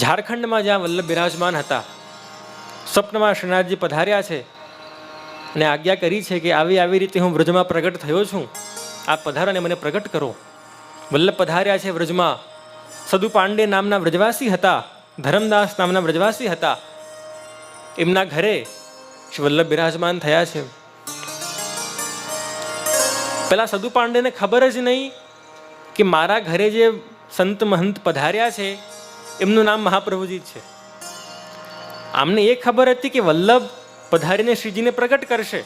ઝારખંડમાં જ્યાં વલ્લભ બિરાજમાન હતા, સ્વપ્નમાં શ્રીનાથજી પધાર્યા છે અને આજ્ઞા કરી છે કે આવી આવી રીતે હું વ્રજમાં પ્રગટ થયો છું. આ પધારો અને મને પ્રગટ કરો. વલ્લભ પધાર્યા છે વ્રજમાં. સદુ પાંડે નામના વ્રજવાસી હતા, ધરમદાસ નામના વ્રજવાસી હતા. એમના ઘરે શ્રી વલ્લભ બિરાજમાન થયા છે. પેલા સદુ પાંડેને ખબર જ નહીં કે મારા ઘરે જે સંત મહંત પધાર્યા છે એમનું નામ મહાપ્રભુજી જ છે આમને એ ખબર હતી કે વલ્લભ પધારીને શ્રીજીને પ્રગટ કરશે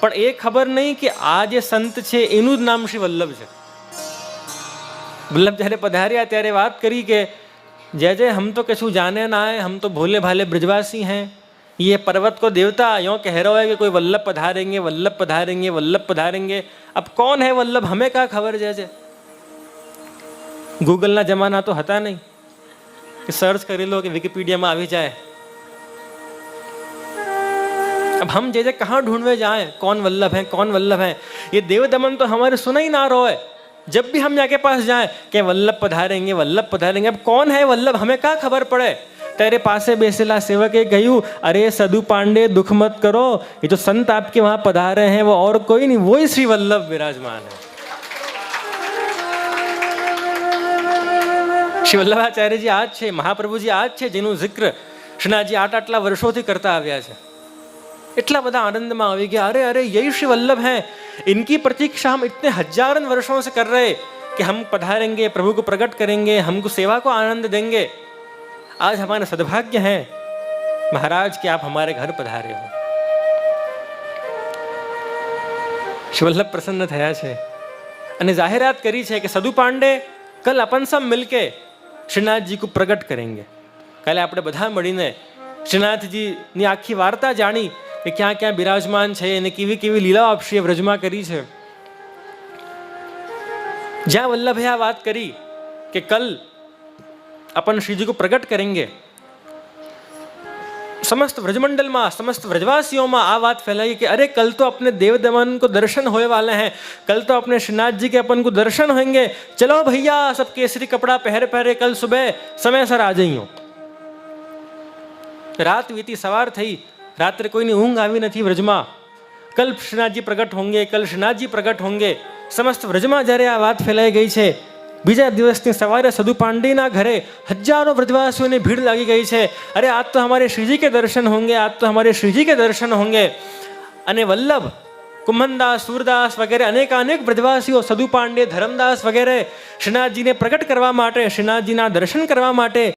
પણ એ ખબર નહીં કે આ જે સંત છે એનું જ નામ શ્રી વલ્લભ છે वल्लभ જ્યારે पधारिया ત્યારે વાત કરી કે जय जय हम तो कछु जाने ना आए हम तो भोले भाले ब्रजवासी हैं ये पर्वत को देवता यूँ कह रहा है कि कोई वल्लभ पधारेंगे वल्लभ पधारेंगे वल्लभ पधारेंगे अब कौन है वल्लभ हमें क्या खबर जय जय ગૂગલના જમાના તો હતા નહીં कि सर्च कर लो कि विकिपीडिया में आ भी जाए। अब हम जैसे कहाँ ढूंढवे जाए? कौन वल्लभ है? कौन वल्लभ है? ये देव दमन तो हमारे सुना ही ना रो है जब भी हम यहाँ के पास जाए कि वल्लभ पधारेंगे? वल्लभ पधारेंगे। अब कौन है वल्लभ? हमें क्या खबर पड़े? तेरे पासे बेसिला सेवक एक अरे सदु पांडे, दुख मत करो। ये जो संत आपके वहाँ पधारे हैं, वो और कोई नहीं। वो ही श्री वल्लभ विराजमान है। શ્રી વલ્લભાચાર્યજી આ જ છે મહાપ્રભુજી આ જ છે જેનું જિક્ર શ્રીનાથજી આટ આટલા વર્ષોથી કરતા આવ્યા છે इतना बड़ा आनंद में આવી ગયા अरे अरे यही श्री वल्लभ हैं इनकी प्रतीक्षा हम इतने हजारन वर्षों से कर रहे कि हम पधारेंगे प्रभु को प्रकट करेंगे हमको सेवा को आनंद देंगे आज हमारा सद्भाग्य है महाराज कि आप हमारे घर पधारे हो श्री वल्लभ प्रसन्न થયા છે અને જાહેરાત કરી છે કે સદુ પાંડે કલ अपन सब मिलके શ્રીનાથજી को પ્રગટ કરેંગે કાલે આપણે બધા મળીને શ્રીનાથજીની આખી વાર્તા જાણી કે ક્યાં ક્યાં બિરાજમાન છે અને કેવી કેવી લીલાઓ આપશ્રીએ વ્રજમાં કરી છે જ્યાં વલ્લભે આ વાત કરી કે કલ अपन श्री जी को प्रकट करेंगे समस्त ब्रजमंडल में समस्त ब्रजवासियों में आ बात फैलाई कि अरे कल तो अपने देव दमन को दर्शन होने वाले हैं कल तो अपने श्रीनाथ जी के अपन को दर्शन होंगे चलो भैया सब केसरी कपड़ा पहरे पहरे कल सुबह समय सर आ जाइयो રાત વીતી સવાર થઈ રાત્રે કોઈની ઊંઘ આવી નથી વ્રજમાં કલ શ્રીનાથજી પ્રગટ હોંગે કલ શ્રીનાથજી પ્રગટ હોંગે સમસ્ત વ્રજમાં જ્યારે આ વાત ફેલાઈ ગઈ છે બીજા દિવસની સવારે સદુ પાંડેના ઘરે હજારો વ્રજવાસીઓની ભીડ લાગી ગઈ છે. અરે, આજ તો હમારે શ્રીજી કે દર્શન હોંગે, આજ તો અમારે શ્રીજી કે દર્શન હોંગે. અને વલ્લભ કુંભનદાસ સુરદાસ વગેરે અનેક વ્રજવાસીઓ સદુ પાંડે ધરમદાસ વગેરે શ્રીનાથજીને પ્રગટ કરવા માટે શ્રીનાથજીના દર્શન કરવા માટે